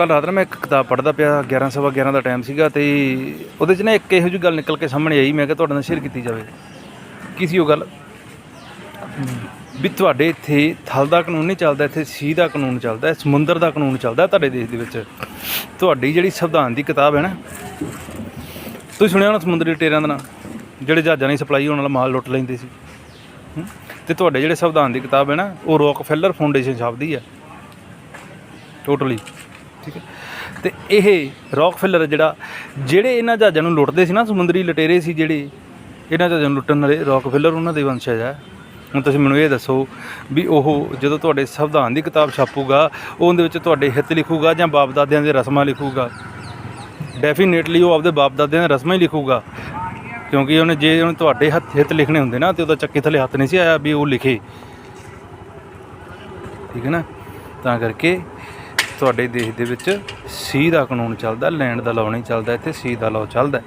ਕੱਲ ਰਾਤ ਨਾ ਮੈਂ ਇੱਕ ਕਿਤਾਬ ਪੜ੍ਹਦਾ ਪਿਆ 11 ਸਵਾ 11 ਦਾ ਟਾਈਮ ਸੀਗਾ ਤੇ ਉਹਦੇ 'ਚ ਨਾ ਇੱਕ ਇਹੋ ਜਿਹੀ ਗੱਲ ਨਿਕਲ ਕੇ ਸਾਹਮਣੇ ਆਈ, ਮੈਂ ਕਿਹਾ ਤੁਹਾਡੇ ਨਾਲ ਸ਼ੇਅਰ ਕੀਤੀ ਜਾਵੇ। ਕੀ ਸੀ ਉਹ ਗੱਲ? ਵੀ ਤੁਹਾਡੇ ਇੱਥੇ ਥਲ ਦਾ ਕਾਨੂੰਨ ਨਹੀਂ ਚੱਲਦਾ, ਇੱਥੇ ਸੀ ਦਾ ਕਾਨੂੰਨ ਚੱਲਦਾ, ਸਮੁੰਦਰ ਦਾ ਕਾਨੂੰਨ ਚੱਲਦਾ ਤੁਹਾਡੇ ਦੇਸ਼ ਦੇ ਵਿੱਚ। ਤੁਹਾਡੀ ਜਿਹੜੀ ਸੰਵਿਧਾਨ ਦੀ ਕਿਤਾਬ ਹੈ ਨਾ, ਤੁਸੀਂ ਸੁਣਿਆ ਹੋਣਾ ਸਮੁੰਦਰੀ ਲੁਟੇਰਿਆਂ ਦਾ ਨਾਂ? ਜਿਹੜੇ ਜਹਾਜ਼ਾਂ ਦੀ ਸਪਲਾਈ ਹੋਣ ਵਾਲਾ ਮਾਲ ਲੁੱਟ ਲੈਂਦੇ ਸੀ। ਹੂੰ? ਤੇ ਤੁਹਾਡੇ ਜਿਹੜੇ ਸੰਵਿਧਾਨ ਦੀ ਕਿਤਾਬ ਹੈ ਨਾ, ਉਹ ਰੌਕਫੈਲਰ ਫਾਊਂਡੇਸ਼ਨ ਛਾਪਦੀ ਹੈ। ਟੋਟਲੀ ਠੀਕ ਹੈ। ਤੇ ਇਹ ਰੌਕਫੈਲਰ ਜਿਹੜਾ, ਜਿਹੜੇ ਇਹਨਾਂ ਜਹਾਜ਼ਾਂ ਨੂੰ ਲੁੱਟਦੇ ਸੀ ਨਾ, ਸਮੁੰਦਰੀ ਲੁਟੇਰੇ ਸੀ ਜਿਹੜੇ, ਇਹਨਾਂ ਜਹਾਜ਼ਾਂ ਨੂੰ ਲੁੱਟਣ ਵਾਲੇ ਰੌਕਫੈਲਰ ਉਹਨਾਂ ਦੇ ਵੰਸ਼ਜ ਹੈ ਹੁਣ ਤੁਸੀਂ ਮੈਨੂੰ ਇਹ ਦੱਸੋ ਵੀ ਉਹ ਜਦੋਂ ਤੁਹਾਡੇ ਸੰਵਿਧਾਨ ਦੀ ਕਿਤਾਬ ਛਾਪੂਗਾ ਉਹਦੇ ਵਿੱਚ ਤੁਹਾਡੇ ਹਿੱਤ ਲਿਖੂਗਾ ਜਾਂ ਬਾਪ ਦਾਦਿਆਂ ਦੀਆਂ ਰਸਮਾਂ ਲਿਖੂਗਾ? ਡੈਫੀਨੇਟਲੀ ਉਹ ਆਪਦੇ ਬਾਪ ਦਾਦਿਆਂ ਦੀਆਂ ਰਸਮਾਂ ਹੀ ਲਿਖੂਗਾ। ਕਿਉਂਕਿ ਉਹਨੇ ਜੇ ਉਹਨੇ ਤੁਹਾਡੇ ਹੱਥ ਹਿੱਤ ਲਿਖਣੇ ਹੁੰਦੇ ਨਾ, ਤੇ ਉਹਦਾ ਚੱਕੇ ਥੱਲੇ ਹੱਥ ਨਹੀਂ ਸੀ ਆਇਆ ਵੀ ਉਹ ਲਿਖੇ। ਠੀਕ ਹੈ ਨਾ? ਤਾਂ ਕਰਕੇ ਤੁਹਾਡੇ ਦੇਸ਼ ਦੇ ਵਿੱਚ ਸੀ ਦਾ ਕਾਨੂੰਨ ਚੱਲਦਾ, ਲੈਂਡ ਦਾ ਲਾਅ ਨਹੀਂ ਚੱਲਦਾ, ਇੱਥੇ ਸੀ ਦਾ ਲਾਅ ਚੱਲਦਾ